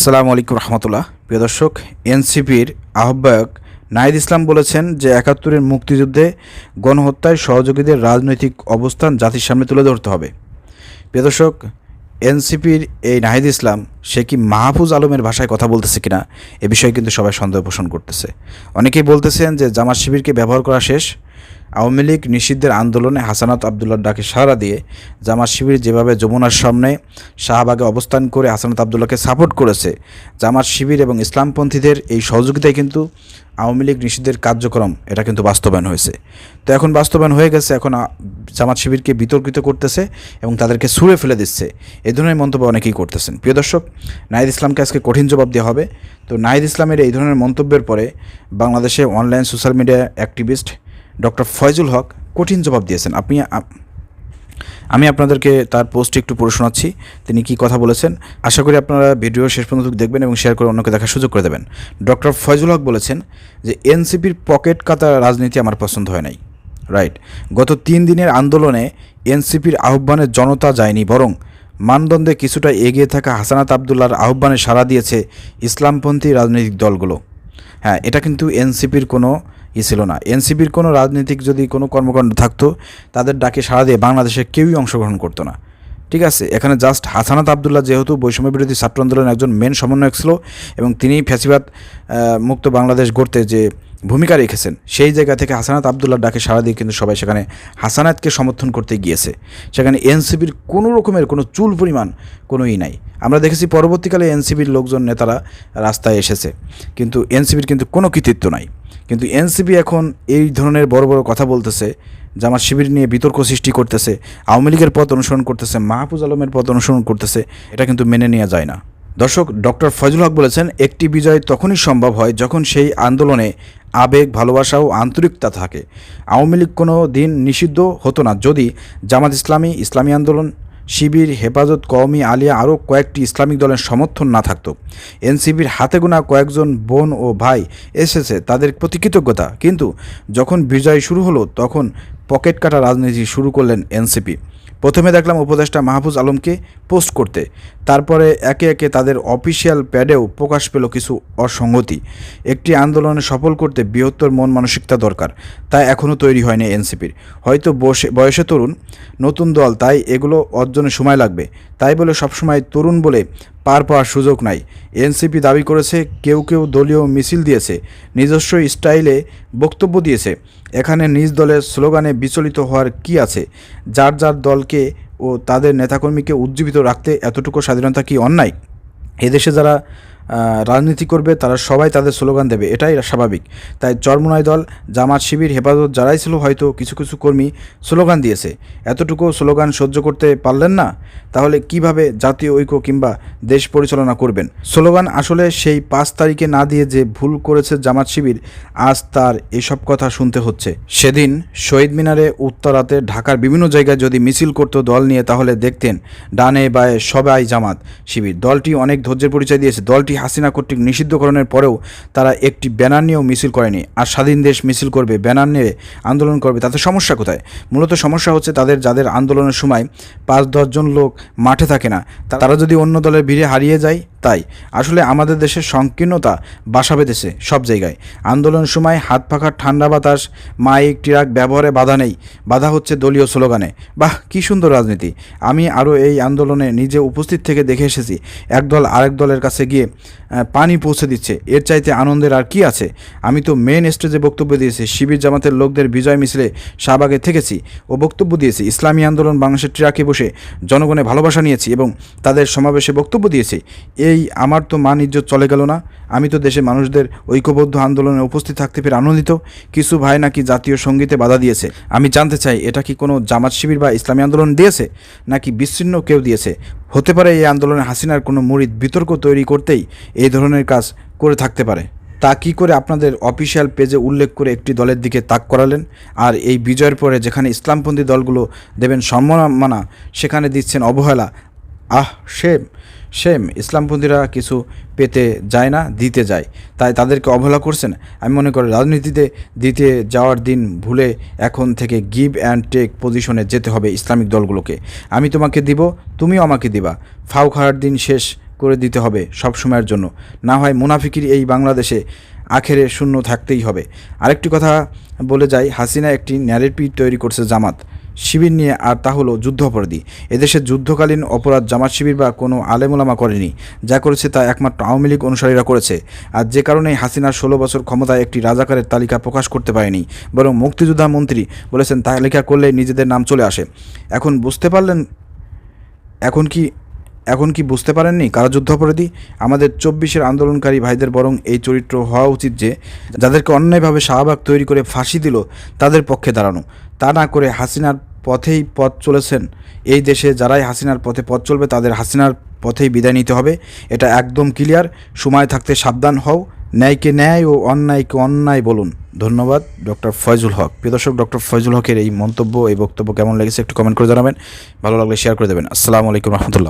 আসসালামু আলাইকুম রহমতুল্লাহ। প্রিয় দর্শক, এনসিপির আহ্বায়ক নাহিদ ইসলাম বলেছেন যে একাত্তরের মুক্তিযুদ্ধে গণহত্যায় সহযোগীদের রাজনৈতিক অবস্থান জাতির সামনে তুলে ধরতে হবে। প্রিয় দর্শক, এনসিপির এই নাহিদ ইসলাম, সে কি মাহফুজ আলমের ভাষায় কথা বলতেছে কিনা, এ বিষয়ে কিন্তু সবাই সন্দেহ পোষণ করতেছে। অনেকেই বলতেছেন যে জামাত শিবিরকে ব্যবহার করা শেষ আওয়ামী লীগ নিষিদ্ধের আন্দোলনে হাসানাত আবদুল্লার ডাকে সাড়া দিয়ে জামাত শিবির যেভাবে যমুনার সামনে শাহবাগে অবস্থান করে হাসানাত আবদুল্লাহকে সাপোর্ট করেছে, জামাত শিবির এবং ইসলামপন্থীদের এই সহযোগিতায় কিন্তু আওয়ামী লীগ নিষিদ্ধের কার্যক্রম। এটা কিন্তু বাস্তবায়ন হয়েছে। তো এখন বাস্তবায়ন হয়ে গেছে, এখন জামাত শিবিরকে বিতর্কিত করতেছে এবং তাদেরকে ছুঁড়ে ফেলে দিচ্ছে। এই ধরনের মন্তব্য অনেকেই করতেছেন। প্রিয় দর্শক, নাহিদ ইসলামকে আজকে কঠিন জবাব দেওয়া হবে। তো নাহিদ ইসলামের এই ধরনের মন্তব্যের পরে বাংলাদেশে online social media activist doctor Faizul Haque কঠিন জবাব দিয়েছেন। আপনি আমি আপনাদেরকে তার পোস্ট একটু পড়ে শোনাচ্ছি। তিনি কি কথা বলেছেন? আশা করি আপনারা ভিডিও শেষ পর্যন্ত দেখবেন এবং শেয়ার করে অন্যকে দেখার সুযোগ করে দেবেন। ডক্টর ফয়জুল হক বলেছেন যে, এনসিপির পকেট কাতা রাজনীতি আমার পছন্দ হয় নাই। রাইট গত তিন দিনের আন্দোলনে এনসিপির আহ্বানে জনতা যায়নি, বরং মানদণ্ডে কিছুটা এগিয়ে থাকা হাসানাত আবদুল্লার আহ্বানে সাড়া দিয়েছে ইসলামপন্থী রাজনৈতিক দলগুলো। হ্যাঁ এটা কিন্তু এনসিপির কোনো ই ছিল না। এনসিপির কোনো রাজনৈতিক যদি কোনো কর্মকাণ্ড থাকতো, তাদের ডাকে সাড়া দিয়ে বাংলাদেশে কেউই অংশগ্রহণ করতো না। ঠিক আছে, এখানে জাস্ট হাসানাত আবদুল্লাহ যেহেতু বৈষম্য বিরোধী ছাত্র আন্দোলনের একজন মেন সমন্বয়ক ছিল এবং তিনি ফ্যাসিবাদ মুক্ত বাংলাদেশ গড়তে যে ভূমিকা রেখেছেন, সেই জায়গা থেকে হাসানাত আবদুল্লাহ ডাকে সাড়া দিয়ে কিন্তু সবাই সেখানে হাসানাতকে সমর্থন করতে গিয়েছে। সেখানে এনসিপির কোনো রকমের কোনো চুল পরিমাণ কোনোই নাই। আমরা দেখেছি পরবর্তীকালে এনসিবির লোকজন, নেতারা রাস্তায় এসেছে। কিন্তু এনসিবির কিন্তু কোনো কৃতিত্ব নাই। কিন্তু এনসিবি এখন এই ধরনের বড় বড় কথা বলতেছে জামাত শিবির নিয়ে বিতর্ক সৃষ্টি করতেছে, আওয়ামী লীগের পথ অনুসরণ করতেছে, মাহফুজ আলমের পথ অনুসরণ করতেছে, এটা কিন্তু মেনে নেওয়া যায় না। দর্শক, ডক্টর ফজল হক বলেছেন, একটি বিজয় তখনই সম্ভব হয় যখন সেই আন্দোলনে আবেগ, ভালোবাসা ও আন্তরিকতা থাকে। আওয়ামী লীগ কোনো দিন নিষিদ্ধ হতো না। যদি জামাত ইসলামী ইসলামী আন্দোলন শিবির হেফাজত কওমি আলিয়া আরও কয়েকটি ইসলামিক দলের সমর্থন না থাকত। এনসিবির হাতে গোনা কয়েকজন বোন ও ভাই এসেছে তাদের প্রতি কৃতজ্ঞতা। কিন্তু যখন বিজয় শুরু হলো, তখন পকেট কাটা রাজনীতি শুরু করলেন এনসিপি। প্রথমে দেখলাম উপদেষ্টা মাহফুজ আলমকে পোস্ট করতে। তারপরে একে একে তাদের অফিসিয়াল প্যাডেও প্রকাশ পেল কিছু অসঙ্গতি। একটি আন্দোলনে সফল করতে বৃহত্তর মন মানসিকতা দরকার তাই এখনও তৈরি হয়নি এনসিপির। হয়তো বসে বয়সে তরুণ, নতুন দল, তাই এগুলো অর্জনে সময় লাগবে। তাই বলে সবসময় তরুণ বলে পার পাওয়ার সুযোগ নাই। এনসিপি দাবি করেছে, কেউ কেউ দলীয় মিছিল দিয়েছে, নিজস্ব স্টাইলে বক্তব্য দিয়েছে। এখানে নিজ দলের স্লোগানে বিচলিত হওয়ার কি আছে? যার যার দলকে ও তাদের নেতাকর্মীকে উজ্জীবিত রাখতে এতটুকু স্বাধীনতা কি অন্যায়? এদেশে যারা রাজনীতি করবে, তারা সবাই তাদের স্লোগান দেবে। এটাই স্বাভাবিক। তাই চরমনায় দল, জামাত শিবির, হেফাজত যারাই ছিল, হয়তো কিছু কিছু কর্মী স্লোগান দিয়েছে। এতটুকু স্লোগান সহ্য করতে পারলেন না? তাহলে কীভাবে জাতীয় ঐক্য কিংবা দেশ পরিচালনা করবেন? স্লোগান আসলে সেই পাঁচ তারিখে না দিয়ে যে ভুল করেছে জামাত শিবির, আজ তার এসব কথা শুনতে হচ্ছে। সেদিন শহীদ মিনারে উত্তরাতে ঢাকার বিভিন্ন জায়গায় যদি মিছিল করত দল নিয়ে, তাহলে দেখতেন ডানে বায়ে সবাই জামাত শিবির। দলটি অনেক ধৈর্যের পরিচয় দিয়েছে। দলটি হাসিনা কর্তৃক নিষিদ্ধকরণের পরেও তারা একটি ব্যানার নিয়েও মিছিল করেনি। আর স্বাধীন দেশ মিছিল করবে, ব্যানার নিয়ে আন্দোলন করবে, তাতে সমস্যা কোথায়? মূলত সমস্যা হচ্ছে তাদের, যাদের আন্দোলনের সময় পাঁচ দশজন লোক মাঠে থাকে না। তারা যদি অন্য দলের ভিড়ে হারিয়ে যায় তাই আসলে আমাদের দেশের সংকীর্ণতা বাসা বেঁধেছে সব জায়গায়। আন্দোলন সময় হাত পাখার ঠান্ডা বাতাস মাইক ট্রাক ব্যবহারে বাধা নেই, বাধা হচ্ছে দলীয় স্লোগানে। বাহ, কী সুন্দর রাজনীতি। আমি আরও এই আন্দোলনে নিজে উপস্থিত থেকে দেখে এসেছি, একদল আরেক দলের কাছে গিয়ে পানি পৌঁছে দিচ্ছে। এর চাইতে আনন্দের আর কি আছে? আমি তো মেন স্টেজে বক্তব্য দিয়েছি, শিবির জামাতের লোকদের বিজয় মিছিলে শাহবাগে থেকেছি। ও বক্তব্য দিয়েছি, ইসলামী আন্দোলন বাংলাদেশের ট্রাকে বসে জনগণে ভালোবাসা নিয়েছি এবং তাদের সমাবেশে বক্তব্য দিয়েছি। এই আমার তো মান ইজ্জত চলে গেল না। আমি তো দেশে মানুষদের ঐক্যবদ্ধ আন্দোলনে উপস্থিত থাকতে পেরে আনন্দিত। কিছু ভাই নাকি জাতীয় সঙ্গীতে বাধা দিয়েছে। আমি জানতে চাই, এটা কি কোনো জামাত শিবির বা ইসলামী আন্দোলন দিয়েছে? নাকি বিচ্ছিন্ন কেউ দিয়েছে? হতে পারে এই আন্দোলনে হাসিনার কোনো মুরিদ বিতর্ক তৈরি করতেই এই ধরনের কাজ করে থাকতে পারে। তা কি করে আপনাদের অফিসিয়াল পেজে উল্লেখ করে একটি দলের দিকে তাক করালেন? আর এই বিজয়ের পরে যেখানে ইসলামপন্থী দলগুলো দেবেন সম্মাননা সেখানে দিচ্ছেন অবহেলা। আহ সেম সেম ইসলামপন্থীরা কিছু পেতে যায় না, দিতে যায়। তাই তাদেরকে অবহেলা করছেন। আমি মনে করি রাজনীতিতে দিতে যাওয়ার দিন ভুলে এখন থেকে গিভ অ্যান্ড টেক পজিশনে যেতে হবে ইসলামিক দলগুলোকে। আমি তোমাকে দিব, তুমিও আমাকে দিবা। ফাউ খাওয়ার দিন শেষ করে দিতে হবে সব সময়ের জন্য। না হয় মুনাফিকির এই বাংলাদেশে আখেরে শূন্য থাকতেই হবে। আরেকটি কথা বলে যাই, হাসিনা একটি ন্যারেটিভ তৈরি করছে জামাত। শিবির নিয়ে আর তা হলো যুদ্ধ অপরাধী এদেশে যুদ্ধকালীন অপরাধ জামাত শিবির বা কোনো আলেমোলামা করেনি। যা করেছে তা একমাত্র আওয়ামী লীগ অনুসারীরা করেছে। আর যে কারণেই হাসিনার ষোলো বছর ক্ষমতায় একটি রাজাকারের তালিকা প্রকাশ করতে পারেনি, বরং মুক্তিযোদ্ধা মন্ত্রী বলেছেন তালিকা করলে নিজেদের নাম চলে আসে। এখন বুঝতে পারলেন, এখন কি এখন কি বুঝতে পারেননি? কারা যুদ্ধাপরাধী আমাদের চব্বিশের আন্দোলনকারী ভাইদের বরং এই চরিত্র হওয়া উচিত যে, যাদেরকে অন্যায়ভাবে শাহবাগ তৈরি করে ফাঁসি দিল, তাদের পক্ষে দাঁড়ানো। তা না করে হাসিনার পথেই পথ চলেছেন। এই দেশে যারাই হাসিনার পথে পথ চলবে, তাদের হাসিনার পথেই বিদায় নিতে হবে। এটা একদম ক্লিয়ার। সময় থাকতে সাবধান হও। ন্যায়কে ন্যায় ও অন্যায়কে অন্যায় বলুন। ধন্যবাদ, ডক্টর ফয়জুল হক। প্রিয় দর্শক, ডক্টর ফয়জুল হকের এই মন্তব্য, এই বক্তব্য কেমন লেগেছে একটু কমেন্ট করে জানাবেন। ভালো লাগলে শেয়ার করে দেবেন। আসসালামু আলাইকুম রহমতুল্লাহ।